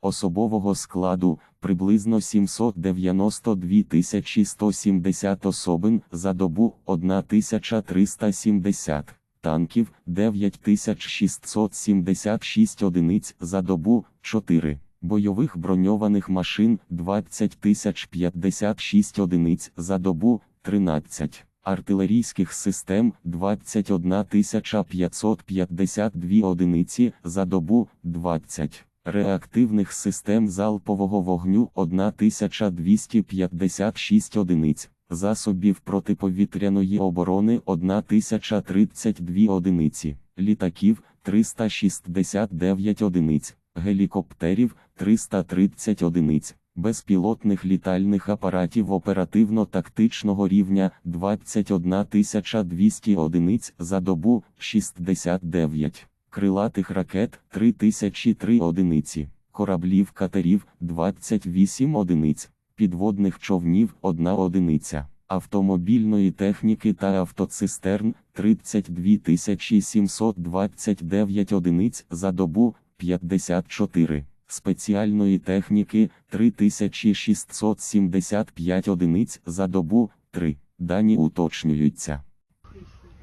особового складу приблизно 792 170 особин за добу 1370 танків 9676 одиниць за добу 4, бойових броньованих машин 20 056 одиниць за добу 13, артилерійських систем 21 552 одиниці за добу 20. Реактивних систем залпового вогню 1256 одиниць, засобів протиповітряної оборони 1032 одиниці, літаків 369 одиниць, гелікоптерів 330 одиниць, безпілотних літальних апаратів оперативно-тактичного рівня 21 200 одиниць за добу 69 крилатих ракет 3003 одиниці, кораблів катерів 28 одиниць, підводних човнів 1 одиниця, автомобільної техніки та автоцистерн 32 729 одиниць за добу 54. Спеціальної техніки 3675 одиниць за добу 3. Дані уточнюються.